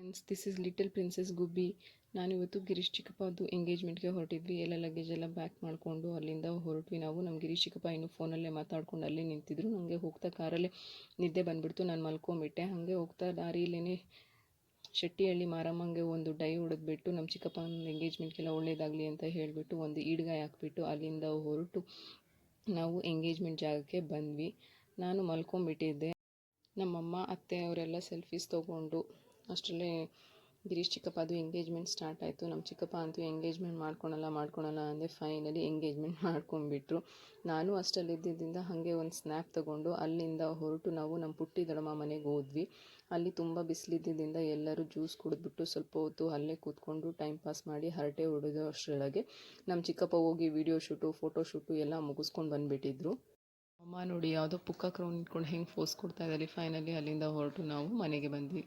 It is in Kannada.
Friends this is little princess Gubbi ನಾನಿವತ್ತು ಗಿರೀಶ್ ಚಿಕ್ಕಪ್ಪದು ಎಂಗೇಜ್ಮೆಂಟ್ಗೆ ಹೊರಟಿದ್ವಿ. ಎಲ್ಲ ಲಗೇಜ್ ಎಲ್ಲ ಬ್ಯಾಕ್ ಮಾಡಿಕೊಂಡು ಅಲ್ಲಿಂದ ಹೊರಟ್ವಿ ನಾವು. ನಮ್ಮ ಗಿರೀಶ್ ಚಿಕ್ಕಪ್ಪ ಇನ್ನೂ ಫೋನಲ್ಲೇ ಮಾತಾಡ್ಕೊಂಡು ಅಲ್ಲೇ ನಿಂತಿದ್ರು. ನನಗೆ ಹೋಗ್ತಾ ಕಾರಲ್ಲೇ ನಿದ್ದೆ ಬಂದುಬಿಡ್ತು. ನಾನು ಮಲ್ಕೊಂಬಿಟ್ಟೆ. ಹಾಗೆ ಹೋಗ್ತಾ ದಾರಿಯಲ್ಲೇ ಶೆಟ್ಟಿಹಳ್ಳಿ ಮಾರಮ್ಮಂಗೆ ಒಂದು ಡೈ ಹೊಡೆದ್ಬಿಟ್ಟು ನಮ್ಮ ಚಿಕ್ಕಪ್ಪನ ಎಂಗೇಜ್ಮೆಂಟ್ಗೆಲ್ಲ ಒಳ್ಳೇದಾಗಲಿ ಅಂತ ಹೇಳಿಬಿಟ್ಟು ಒಂದು ಈಡ್ಗಾಯಿ ಹಾಕ್ಬಿಟ್ಟು ಅಲ್ಲಿಂದ ಹೊರಟು ನಾವು ಎಂಗೇಜ್ಮೆಂಟ್ ಜಾಗಕ್ಕೆ ಬಂದ್ವಿ. ನಾನು ಮಲ್ಕೊಂಬಿಟ್ಟಿದ್ದೆ. ನಮ್ಮಮ್ಮ ಅತ್ತೆ ಅವರೆಲ್ಲ ಸೆಲ್ಫೀಸ್ ತೊಗೊಂಡು ಅಷ್ಟರಲ್ಲೇ ಗಿರೀಶ್ ಚಿಕ್ಕಪ್ಪದು ಎಂಗೇಜ್ಮೆಂಟ್ ಸ್ಟಾರ್ಟ್ ಆಯಿತು. ನಮ್ಮ ಚಿಕ್ಕಪ್ಪ ಅಂತೂ ಎಂಗೇಜ್ಮೆಂಟ್ ಮಾಡ್ಕೊಳಲ್ಲ ಮಾಡ್ಕೊಳಲ್ಲ ಅಂದರೆ ಫೈನಲಿ ಎಂಗೇಜ್ಮೆಂಟ್ ಮಾಡ್ಕೊಂಡ್ಬಿಟ್ರು. ನಾನು ಅಷ್ಟರಲ್ಲಿದ್ದರಿಂದ ಹಾಗೆ ಒಂದು ಸ್ನ್ಯಾಪ್ ತೊಗೊಂಡು ಅಲ್ಲಿಂದ ಹೊರಟು ನಾವು ನಮ್ಮ ಪುಟ್ಟಿ ದೊಡ್ಡಮ್ಮ ಮನೆಗೆ ಹೋದ್ವಿ. ಅಲ್ಲಿ ತುಂಬ ಬಿಸಿಲಿದ್ದರಿಂದ ಎಲ್ಲರೂ ಜ್ಯೂಸ್ ಕುಡಿದ್ಬಿಟ್ಟು ಸ್ವಲ್ಪ ಹೊತ್ತು ಅಲ್ಲೇ ಕೂತ್ಕೊಂಡು ಟೈಮ್ ಪಾಸ್ ಮಾಡಿ ಹರಟೆ ಹೊಡೆದು ಅಷ್ಟರೊಳಗೆ ನಮ್ಮ ಚಿಕ್ಕಪ್ಪ ಹೋಗಿ ವಿಡಿಯೋ ಶೂಟು ಫೋಟೋ ಶೂಟು ಎಲ್ಲ ಮುಗಿಸ್ಕೊಂಡು ಬಂದುಬಿಟ್ಟಿದ್ರು. ಅಮ್ಮ ನೋಡಿ ಯಾವುದೋ ಪುಕ್ಕ ಕ್ರೌನ್ ಇಟ್ಕೊಂಡು ಹೆಂಗೆ ಫೋಸ್ ಕೊಡ್ತಾ ಇದ್ದಾರೆ. ಫೈನಲಿ ಅಲ್ಲಿಂದ ಹೊರಟು ನಾವು ಮನೆಗೆ ಬಂದ್ವಿ.